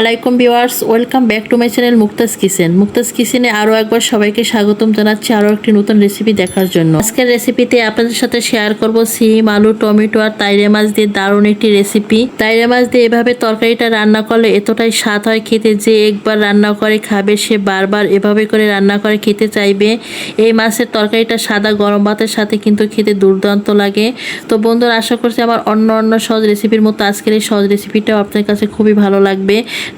আলাইকুম viewers, welcome back to my channel Mukta's kitchen. Mukta's কিচেনে আরও একবার সবাইকে স্বাগতম জানাচ্ছি আরও একটি নতুন রেসিপি দেখার জন্য। আজকের রেসিপিতে আপনাদের সাথে শেয়ার করব সিম, আলু, টমেটো আর তাইরে মাছ দিয়ে দারুণ একটি রেসিপি তাইরে মাছ দিয়ে এভাবে তরকারিটা রান্না করলে এতটাই স্বাদ হয় খেতে যে একবার রান্না করে খাবে সে বারবার এভাবে করে রান্না করে খেতে চাইবে। এই মাছের তরকারিটা সাদা গরম ভাতের সাথে কিন্তু খেতে দুর্দান্ত লাগে। তো বন্ধুরা, আশা করছি আমার অন্য অন্য সহজ রেসিপির মতো আজকের এই সহজ রেসিপিটাও আপনার কাছে খুবই ভালো লাগবে।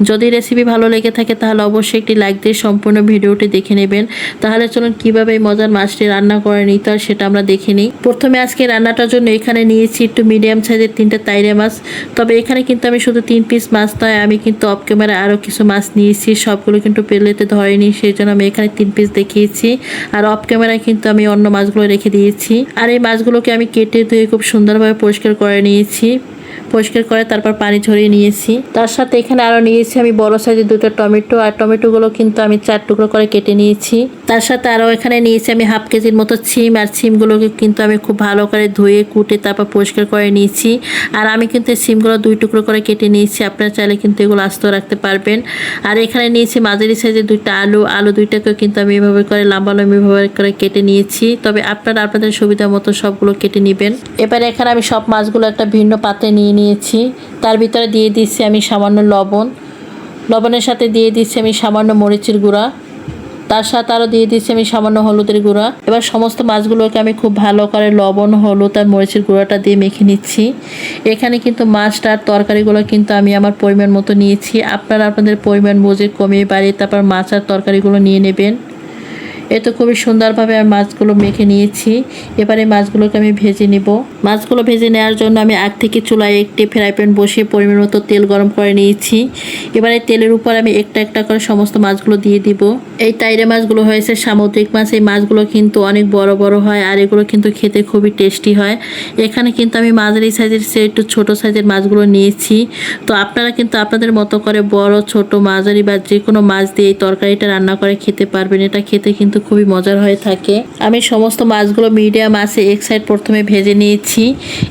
যদি রেসিপি ভালো লেগে থাকে তাহলে অবশ্যই একটি লাইক দিয়ে সম্পূর্ণ ভিডিওটি দেখে নেবেন। তাহলে চলুন কীভাবে এই মজার মাছটি রান্না করে নিতে হয় সেটা আমরা দেখে নিই। প্রথমে আজকে রান্নাটার জন্য এখানে নিয়েছি একটু মিডিয়াম সাইজের তিনটে তাইরে মাছ। তবে এখানে কিন্তু আমি শুধু তিন পিস মাছ নয়, আমি কিন্তু অফ ক্যামেরা আরও কিছু মাছ নিয়েছি। সবগুলো কিন্তু পেলেতে ধরেনি সেই জন্য আমি এখানে তিন পিস দেখিয়েছি। আর অফ ক্যামেরায় কিন্তু আমি অন্য মাছগুলো রেখে দিয়েছি। আর এই মাছগুলোকে আমি কেটে ধুয়ে খুব সুন্দরভাবে পরিষ্কার করে নিয়েছি। পরিষ্কার করে তারপর পানি ঝরিয়ে নিয়েছি। তার সাথে এখানে আরও নিয়েছি আমি বড় সাইজের দুটো টমেটো, আর টমেটোগুলো কিন্তু আমি চার টুকরো করে কেটে নিয়েছি। তার সাথে আরও এখানে নিয়েছি আমি হাফ কেজির মতো ছিম, আর ছিমগুলোকে কিন্তু আমি খুব ভালো করে ধুয়ে, কুটে, তারপর পরিষ্কার করে নিয়েছি। আর আমি কিন্তু সিমগুলো দুই টুকরো করে কেটে নিয়েছি, আপনারা চাইলে কিন্তু এগুলো আস্ত রাখতে পারবেন। আর এখানে নিয়েছি মাঝারি সাইজের দুইটা আলু আলু দুইটাকে কিন্তু আমি এভাবে করে লম্বা লম্বিভাবে করে কেটে নিয়েছি। তবে আপনারা আপনাদের সুবিধা মতো সবগুলো কেটে নেবেন। এবারে এখানে আমি সব মাছগুলো একটা ভিন্ন পাত্রে নিয়ে নিয়েছি। তার ভিতরে দিয়ে দিচ্ছি আমি সামান্য লবণ। লবণের সাথে দিয়ে দিচ্ছি আমি সামান্য মরিচের গুঁড়া। তার সাথে আরও দিয়ে দিচ্ছি আমি সামান্য হলুদের গুঁড়া। এবার সমস্ত মাছগুলোকে আমি খুব ভালো করে লবণ, হলুদ আর মরিচের গুঁড়াটা দিয়ে মেখে নিচ্ছি। এখানে কিন্তু মাছটা আর তরকারিগুলো কিন্তু আমি আমার পরিমাণ মতো নিয়েছি। আপনারা আপনাদের পরিমাণ বুঝে কমিয়ে বাড়িয়ে তারপর মাছ আর তরকারিগুলো নিয়ে নেবেন। এ তো খুবই সুন্দরভাবে আমি মাছগুলো মেখে নিয়েছি। এবারে মাছগুলোকে আমি ভেজে নিব। মাছগুলো ভেজে নেওয়ার জন্য আমি আগ থেকে চুলায় একটি ফ্রাই প্যান বসিয়ে পরিমাণ মতো তেল গরম করে নিয়েছি। এবারে তেলের উপর আমি একটা একটা করে সমস্ত মাছগুলো দিয়ে দিব। এই তাইরে মাছগুলো হয়েছে সামুদ্রিক মাছ। এই মাছগুলো কিন্তু অনেক বড় বড় হয় আর এগুলো কিন্তু খেতে খুবই টেস্টি হয়। এখানে কিন্তু আমি মাঝারি সাইজের সে একটু ছোট সাইজের মাছগুলো নিয়েছি। তো আপনারা কিন্তু আপনাদের মতো করে বড়, ছোট, মাঝারি বা যে কোনো মাছ দিয়ে এই তরকারিটা রান্না করে খেতে পারবেন। এটা খেতে কিন্তু খুবই মজার হয়ে থাকে। আমি সমস্ত মাছগুলো মিডিয়াম আছে, এক সাইড প্রথমে ভেজে নিয়েছি।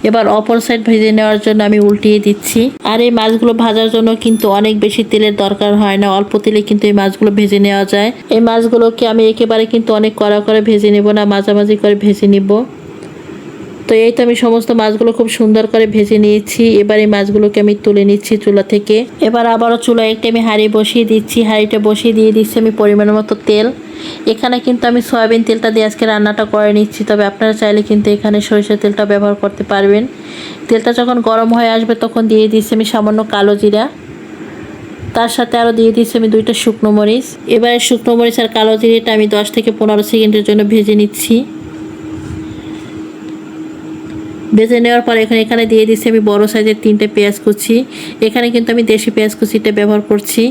এবার অপর সাইড ভেজে নেওয়ার জন্য আমি উল্টিয়ে দিচ্ছি। আর এই মাছগুলো ভাজার জন্য কিন্তু অনেক বেশি তেলের দরকার হয় না, অল্প তেলে কিন্তু এই মাছগুলো ভেজে নেওয়া যায়। এই মাছগুলোকে আমি একেবারে কিন্তু অনেক কড়া করে ভেজে নেব না, মাঝামাঝি করে ভেজে নিব। তো এই তো আমি সমস্ত মাছগুলো খুব সুন্দর করে ভেজে নিয়েছি। এবার এই মাছগুলোকে আমি তুলে নিচ্ছি চুলা থেকে। এবার আবারও চুলায় একটি আমি হাঁড়ি বসিয়ে দিচ্ছি। হাঁড়িটা বসিয়ে দিয়ে দিচ্ছি আমি পরিমাণ মতো তেল। এখানে কিন্তু আমি সয়াবিন তেলটা দিয়ে আজকে রান্নাটা করে নিচ্ছি। তবে আপনারা চাইলে কিন্তু এখানে সরিষার তেলটা ব্যবহার করতে পারবেন। তেলটা যখন গরম হয়ে আসবে তখন দিয়ে দিচ্ছি আমি সামান্য কালো জিরা। তার সাথে আরও দিয়ে দিচ্ছি আমি দুইটা শুকনো মরিচ। এবারে শুকনো মরিচ আর কালো জিরেটা আমি দশ থেকে পনেরো সেকেন্ডের জন্য ভেজে নিচ্ছি। ভেজে নেওয়ার পর এখানে এখানে দিয়ে দিচ্ছি আমি বড় সাইজের তিনটে পেঁয়াজ কুচি। এখানে কিন্তু আমি দেশি পেঁয়াজ কুচিটা ব্যবহার করছি।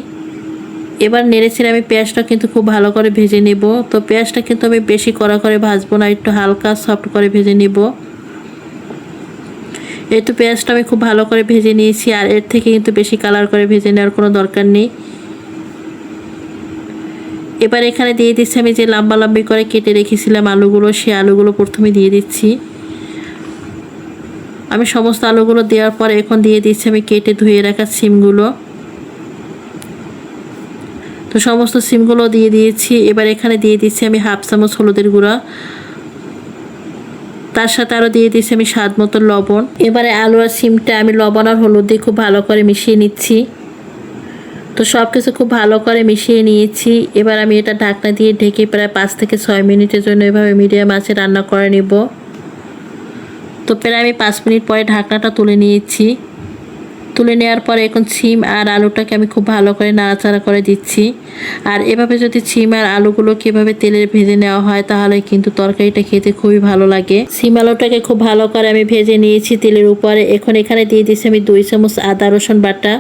এবার নেড়েছেড়ে আমি পেঁয়াজটা কিন্তু খুব ভালো করে ভেজে নেব। তো পেঁয়াজটা কিন্তু আমি বেশি কড়া করে ভাজবো না, একটু হালকা সফট করে ভেজে নেব। এই তো পেঁয়াজটা আমি খুব ভালো করে ভেজে নিয়েছি আর এর থেকে কিন্তু বেশি কালার করে ভেজে নেওয়ার কোনো দরকার নেই। এবার এখানে দিয়ে দিচ্ছি আমি যে লম্বা লম্বি করে কেটে রেখেছিলাম আলুগুলো, সেই আলুগুলো প্রথমে দিয়ে দিচ্ছি। আমি সমস্ত আলুগুলো দেওয়ার পরে এখন দিয়ে দিচ্ছি আমি কেটে ধুয়ে রাখা সিমগুলো। তো সমস্ত সিমগুলো দিয়ে দিয়েছি। এবার এখানে দিয়ে দিচ্ছি আমি হাফ চামচ হলুদের গুঁড়া। তার সাথে আরও দিয়ে দিচ্ছি আমি স্বাদ মতো লবণ। এবারে আলু আর সিমটা আমি লবণ আর হলুদ দিয়ে খুব ভালো করে মিশিয়ে নিচ্ছি। তো সব কিছু খুব ভালো করে মিশিয়ে নিয়েছি। এবার আমি এটা ঢাকনা দিয়ে ঢেকে প্রায় পাঁচ থেকে ছয় মিনিটের জন্য এভাবে মিডিয়াম আঁচে রান্না করে নেব। তো প্রায় আমি পাঁচ মিনিট পরে ঢাকনাটা তুলে নিয়েছি। তুলে নেওয়ার পরে এখন সিম আর আলুটাকে আমি খুব ভালো করে নাড়াচাড়া করে দিচ্ছি। আর এভাবে যদি সিম আর আলুগুলো কীভাবে তেলে ভেজে নেওয়া হয়, তাহলে কিন্তু তরকারিটা খেতে খুবই ভালো লাগে। সিম আলুটাকে খুব ভালো করে আমি ভেজে নিয়েছি তেলের উপরে। এখন এখানে দিয়ে দিচ্ছি আমি দুই চামচ আদা রসুন বাটা।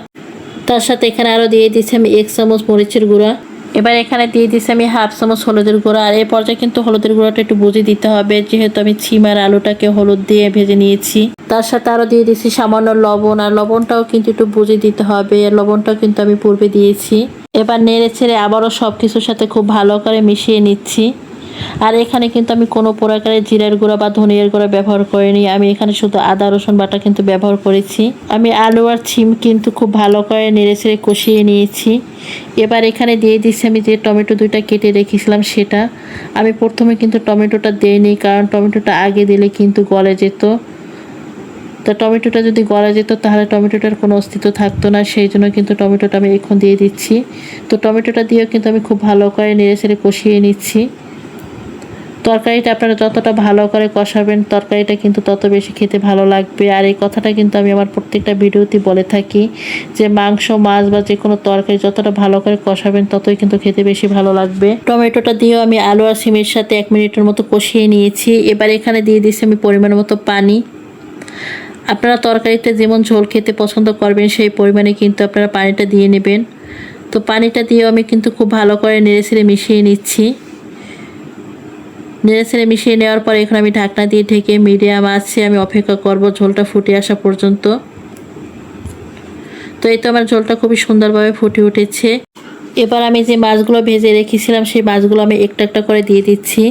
তার সাথে এখানে আরও দিয়ে দিচ্ছি আমি এক চামচ মরিচের গুঁড়া। এবার এখানে দিয়ে দিচ্ছি আমি হাফ চামচ হলুদের গুঁড়া। আর এই পর্যায়ে কিন্তু হলুদের গুঁড়াটা একটু বুঝে দিতে হবে, যেহেতু আমি ছিমার আলুটাকে হলুদ দিয়ে ভেজে নিয়েছি। তার সাথে আরও দিয়ে দিচ্ছি সামান্য লবণ, আর লবণটাও কিন্তু একটু বুঝে দিতে হবে লবণটাও কিন্তু আমি পূর্বে দিয়েছি। এবার নেড়ে ছেড়ে আবারও সব কিছুর সাথে খুব ভালো করে মিশিয়ে নিচ্ছি। আর এখানে কিন্তু আমি কোনো প্রকারের জিরার গুঁড়া বা ধনিয়ার গুঁড়া ব্যবহার করিনি। আমি এখানে শুধু আদা, রসুন, বাটা কিন্তু ব্যবহার করেছি। আমি আলু আর ছিম কিন্তু খুব ভালো করে নেড়ে ছেড়ে কষিয়ে নিয়েছি। এবার এখানে দিয়ে দিচ্ছি আমি যে টমেটো দুইটা কেটে রেখেছিলাম সেটা। আমি প্রথমে কিন্তু টমেটোটা দিইনি, কারণ টমেটোটা আগে দিলে কিন্তু গলে যেত। তো টমেটোটা যদি গলা যেত তাহলে টমেটোটার কোনো অস্তিত্ব থাকতো না, সেই জন্য কিন্তু টমেটোটা আমি এখন দিয়ে দিচ্ছি। তো টমেটোটা দিয়েও কিন্তু আমি খুব ভালো করে নেড়ে ছেড়ে কষিয়ে নিচ্ছি। তরকারিটা আপনারা যতটা ভালো করে কষাবেন, তরকারিটা কিন্তু তত বেশি খেতে ভালো লাগবে। আর এই কথাটা কিন্তু আমি আমার প্রত্যেকটা ভিডিওতে বলে থাকি যে মাংস, মাছ বা যে কোনো তরকারি যতটা ভালো করে কষাবেন, ততই কিন্তু খেতে বেশি ভালো লাগবে। টমেটোটা দিয়েও আমি আলু আর সিমের সাথে এক মিনিটের মতো কষিয়ে নিয়েছি। এবার এখানে দিয়ে দিচ্ছি আমি পরিমাণ মতো পানি। আপনারা তরকারিতে যেমন ঝোল খেতে পছন্দ করবেন, সেই পরিমাণে কিন্তু আপনারা পানিটা দিয়ে নেবেন। তো পানিটা দিয়েও আমি কিন্তু খুব ভালো করে নেড়ে ছেড়ে মিশিয়ে নিচ্ছি। নেড়ে ছেড়ে মিশিয়ে নেওয়ার পর এখন আমি ঢাকনা দিয়ে ঢেকে মিডিয়াম আছে আমি অপেক্ষা করব ঝোলটা ফুটে আসা পর্যন্ত। তো এই তো আমার ঝোলটা খুবই সুন্দরভাবে ফুটে উঠেছে। এবার আমি যে মাছগুলো ভেজে রেখেছিলাম, সেই মাছগুলো আমি একটা একটা করে দিয়ে দিচ্ছি।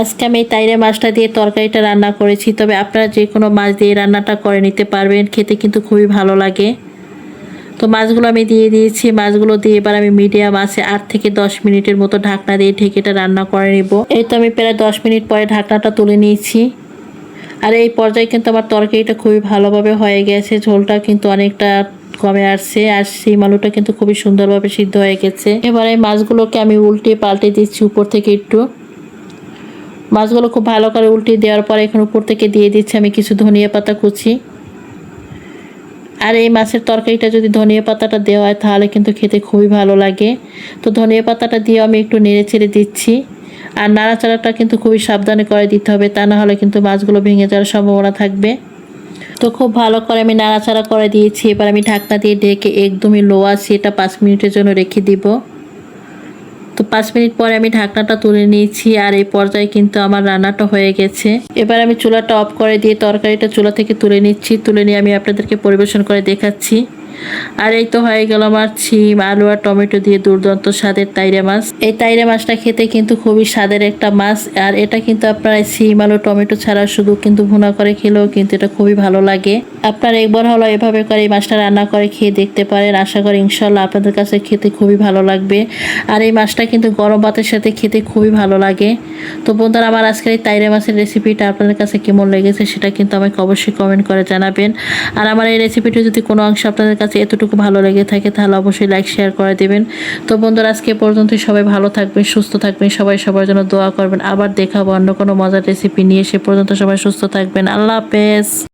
আজকে আমি তাইরে মাছটা দিয়ে তরকারিটা রান্না করেছি, তবে আপনারা যে কোনো মাছ দিয়ে রান্নাটা করে নিতে পারবেন, খেতে কিন্তু খুবই ভালো লাগে। তো মাছগুলো আমি দিয়ে দিয়েছি। মাছগুলো দিয়ে এবার আমি মিডিয়াম আছে আট থেকে দশ মিনিটের মতো ঢাকনা দিয়ে ঢেকেটা রান্না করে নিব। এই তো আমি প্রায় দশ মিনিট পরে ঢাকনাটা তুলে নিয়েছি। আর এই পর্যায়ে কিন্তু আমার তরকারিটা খুবই ভালোভাবে হয়ে গেছে। ঝোলটা কিন্তু অনেকটা কমে আসছে আর সেই আলুটা কিন্তু খুবই সুন্দরভাবে সিদ্ধ হয়ে গেছে। এবার এই মাছগুলোকে আমি উল্টে পাল্টে দিচ্ছি উপর থেকে একটু। মাছগুলো খুব ভালো করে উল্টে দেওয়ার পরে এখন উপর থেকে দিয়ে দিচ্ছি আমি কিছু ধনিয়া পাতা কুচি। আর এই মাছের তরকারিটা যদি ধনিয়া পাতাটা দেওয়া হয়, তাহলে কিন্তু খেতে খুবই ভালো লাগে। তো ধনিয়া পাতাটা দিয়ে আমি একটু নেড়ে ছেড়ে দিচ্ছি। আর নাড়াচাড়াটা কিন্তু খুবই সাবধানে করে দিতে হবে, তা না হলে কিন্তু মাছগুলো ভেঙে যাওয়ার সম্ভাবনা থাকবে। তো খুব ভালো করে আমি নাড়াচাড়া করে দিয়েছি। এবার আমি ঢাকনা দিয়ে ঢেকে একদমই লো আছে এটা পাঁচ মিনিটের জন্য রেখে দিব। তো পাঁচ মিনিট পরে আমি ঢাকনাটা তুলে নিয়েছি আর এই পর্যায়ে কিন্তু আমার রান্নাটা হয়ে গেছে। এবার আমি চুলাটা অফ করে দিয়ে তরকারিটা চুলা থেকে তুলে নিচ্ছি। তুলে নিয়ে আমি আপনাদেরকে পরিবেশন করে দেখাচ্ছি। আর এই তো হয়ে গেল আমার ছিম, আলু আর টমেটো দিয়ে দুর্দান্ত স্বাদের তাইরে মাছ। এই তাইরে মাছটা খেতে কিন্তু খুবই স্বাদের একটা মাছ, আর এটা কিন্তু আপনারা সিম আলু, টমেটো ছাড়া শুধু কিন্তু ভুনা করে খেলেও কিন্তু এটা খুবই ভালো লাগে। আপনারা একবার হলো এভাবে করে এই মাছটা রান্না করে খেয়ে দেখতে পারেন, আশা করি ইনশাল্লাহ আপনাদের কাছে খেতে খুবই ভালো লাগবে। আর এই মাছটা কিন্তু গরম ভাতের সাথে খেতে খুবই ভালো লাগে। তো বন্ধুরা, আমার আজকের এই তাইরে মাছের রেসিপিটা আপনাদের কাছে কেমন লেগেছে সেটা কিন্তু আমাকে অবশ্যই কমেন্ট করে জানাবেন। আর আমার এই রেসিপিটি যদি কোনো অংশ আপনাদের কাছে এতটুকু ভালো লেগে থাকে, তাহলে অবশ্যই লাইক শেয়ার করে দেবেন। তো বন্ধুরা, আজকে পর্যন্ত সবাই ভালো থাকবেন, সুস্থ থাকবেন, সবাই সবার জন্য দোয়া করবেন। আবার দেখাবো অন্য কোনো মজার রেসিপি নিয়ে, সে পর্যন্ত সবাই সুস্থ থাকবেন। আল্লাহ হাফেজ।